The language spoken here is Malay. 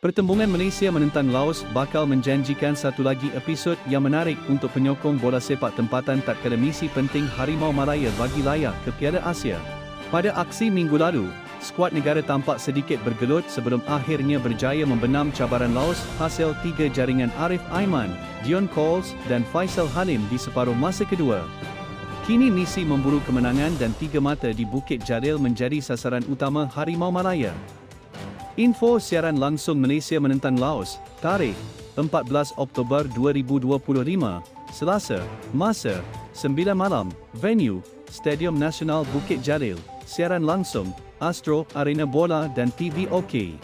Pertembungan Malaysia menentang Laos bakal menjanjikan satu lagi episod yang menarik untuk penyokong bola sepak tempatan tatkala misi penting Harimau Malaya bagi layak ke Piala Asia. Pada aksi minggu lalu, skuad negara tampak sedikit bergelut sebelum akhirnya berjaya membenam cabaran Laos hasil tiga jaringan Arif Aiman, Dion Coles dan Faisal Halim di separuh masa kedua. Kini misi memburu kemenangan dan tiga mata di Bukit Jalil menjadi sasaran utama Harimau Malaya. Info siaran langsung Malaysia menentang Laos, tarikh 14 Oktober 2025, Selasa, masa 9 malam, venue Stadium Nasional Bukit Jalil, siaran langsung Astro Arena Bola dan TV OK.